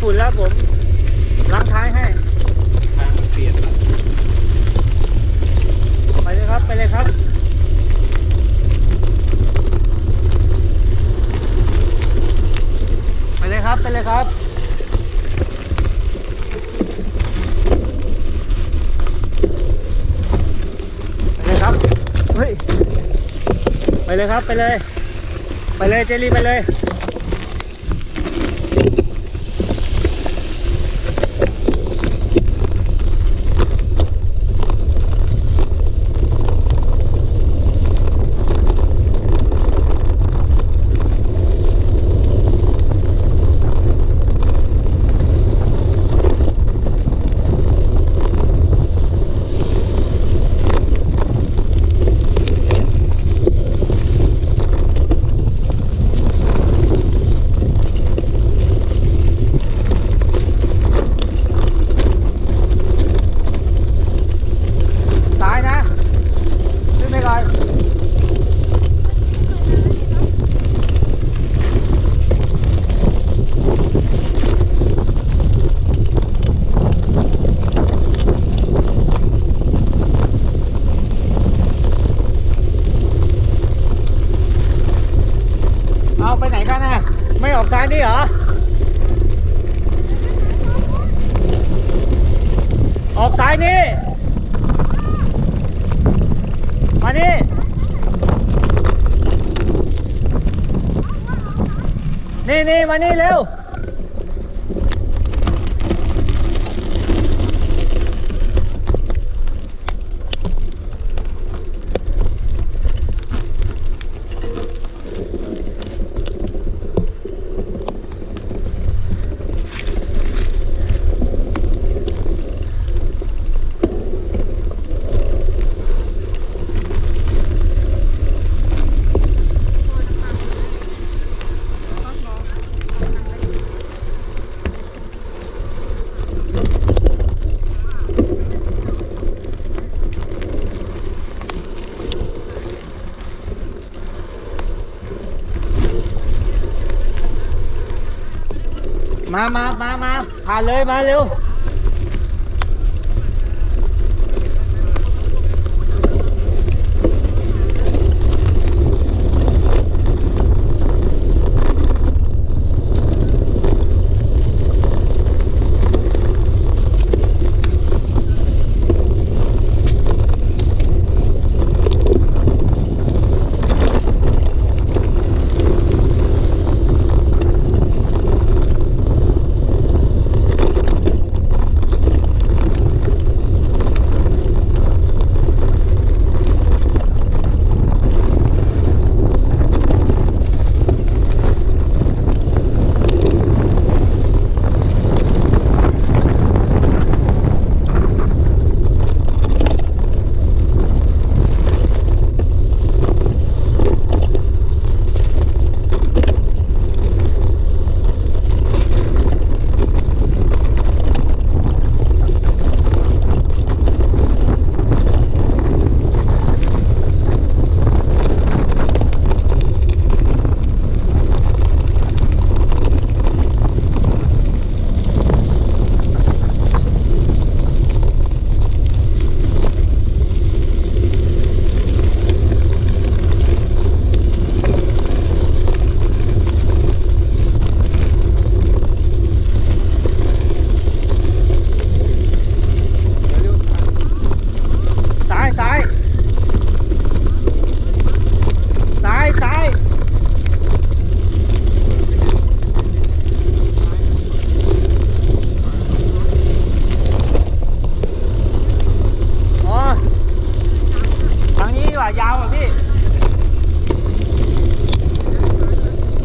ฝุ่นแล้วผมล้างท้ายให้ทางมันเปลี่ยนแล้วไปเลยครับ ไปเลยครับไปเลยครับ ไปเลยครับไปเลยครับเฮ้ยไปเลยครับ ไปเลย ไปเลยเจลี่ไปเลย ซ้ายนะขึ้นไปก่อนเอาไปไหนกันน่ะ ไม่ออกซ้ายนี่ เหรอ ออกซ้ายนี่ มานี่นี่นี่มานี่เร็ว มามามามาผ่านเลยมาเร็ว